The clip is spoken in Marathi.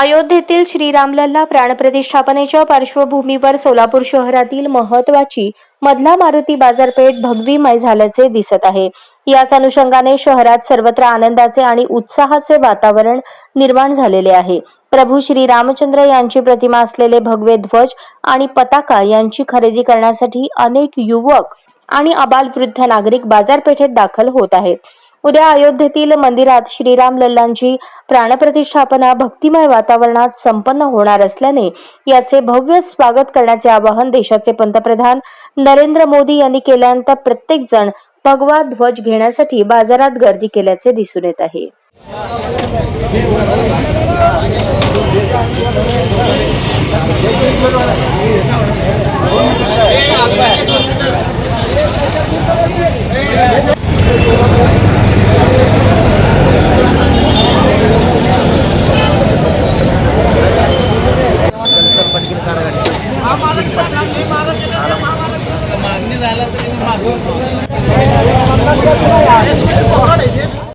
अयोध्येतील श्रीरामलल्ला प्राणप्रतिष्ठापनेच्या पार्श्वभूमीवर सोलापूर शहरातील महत्वाची मधला मारुती बाजारपेठ भगवीमय झाल्याचे दिसत आहे. याच अनुषंगाने शहरात सर्वत्र आनंदाचे आणि उत्साहाचे वातावरण निर्माण झालेले आहे. प्रभू श्री रामचंद्र यांची प्रतिमा असलेले भगवे ध्वज आणि पताका यांची खरेदी करण्यासाठी अनेक युवक आणि आबालवृद्ध नागरिक बाजारपेठेत दाखल होत आहेत. उद्या अयोध्येतील मंदिरात श्रीराम लल्लांची प्राणप्रतिष्ठापना भक्तिमय वातावरणात संपन्न होणार असल्याने याचे भव्य स्वागत करण्याचे आवाहन देशाचे पंतप्रधान नरेंद्र मोदी यांनी केल्यानंतर प्रत्येक जण भगवा ध्वज घेण्यासाठी बाजारात गर्दी केल्याचे दिसून येत आहे. मागणी झाला तरी